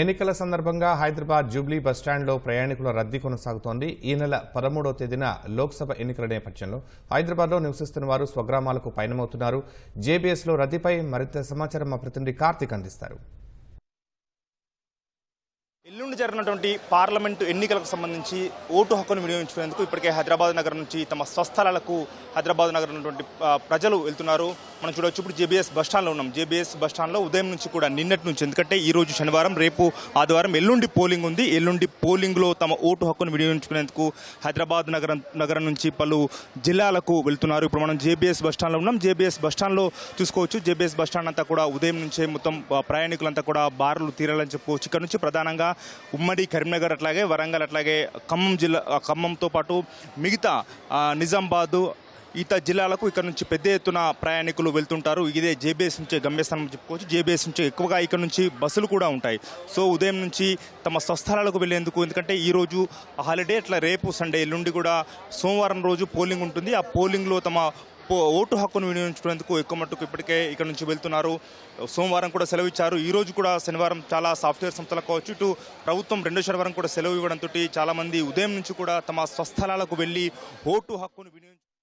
ఎన్నికల సందర్భంగా హైదరాబాద్ జూబ్లీ బస్టాండ్లో ప్రయాణికుల రద్దీ కొనసాగుతోంది. ఈ నెల పదమూడవ తేదీన లోక్సభ ఎన్నికల నేపథ్యంలో హైదరాబాద్లో నివసిస్తున్న వారు స్వగ్రామాలకు పయనమవుతున్నారు. జేబీఎస్లో రద్దీపై మరింత సమాచారం మా ప్రతినిధి కార్తీక్ అందిస్తారు. ఎల్లుండి జరిగినటువంటి పార్లమెంటు ఎన్నికలకు సంబంధించి ఓటు హక్కును వినియోగించుకునేందుకు ఇప్పటికే హైదరాబాద్ నగరం నుంచి తమ స్వస్థలాలకు హైదరాబాద్ నగరం ఉన్నటువంటి ప్రజలు వెళ్తున్నారు. మనం చూడవచ్చు ఇప్పుడు జేబీఎస్ బస్టాండ్లో ఉన్నాం. జేబీఎస్ బస్ ఉదయం నుంచి కూడా నిన్నటి నుంచి ఎందుకంటే ఈ రోజు శనివారం రేపు ఆదివారం ఎల్లుండి పోలింగ్ ఉంది. ఎల్లుండి పోలింగ్లో తమ ఓటు హక్కును వినియోగించుకునేందుకు హైదరాబాద్ నగరం నగరం నుంచి పలు జిల్లాలకు వెళ్తున్నారు. ఇప్పుడు మనం జేబీఎస్ బస్ ఉన్నాం. జేబీఎస్ బస్ చూసుకోవచ్చు. జేబీఎస్ బస్టాండ్ అంతా కూడా ఉదయం నుంచే మొత్తం ప్రయాణికులంతా కూడా బారులు తీరాలని చెప్పుకోవచ్చు ఇక్కడ నుంచి ప్రధానంగా ఉమ్మడి కరీంనగర్ అట్లాగే వరంగల్ అట్లాగే ఖమ్మం జిల్లా ఖమ్మంతో పాటు మిగతా నిజామాబాదు ఇతర జిల్లాలకు ఇక్కడ నుంచి పెద్ద ఎత్తున ప్రయాణికులు వెళ్తుంటారు. ఇదే జేబీఎస్ నుంచి గమ్యస్థానం చెప్పుకోవచ్చు. జేబీఎస్ నుంచి ఎక్కువగా ఇక్కడ నుంచి బస్సులు కూడా ఉంటాయి. సో ఉదయం నుంచి తమ స్వస్థలాలకు వెళ్ళేందుకు ఎందుకంటే ఈరోజు హాలిడే అట్లా రేపు సండే ఎల్లుండి కూడా సోమవారం రోజు పోలింగ్ ఉంటుంది. ఆ పోలింగ్లో తమ ఓటు హక్కును వినియోగించుకునేందుకు ఎక్కువ మట్టుకు ఇప్పటికే ఇక్కడ నుంచి వెళ్తున్నారు. సోమవారం కూడా సెలవు ఇచ్చారు ఈ రోజు కూడా శనివారం చాలా సాఫ్ట్వేర్ సంస్థలకు కావచ్చు ఇటు ప్రభుత్వం రెండో శనివారం కూడా సెలవు ఇవ్వడంతో చాలామంది ఉదయం నుంచి కూడా తమ స్వస్థలాలకు వెళ్ళి ఓటు హక్కును వినియోగించు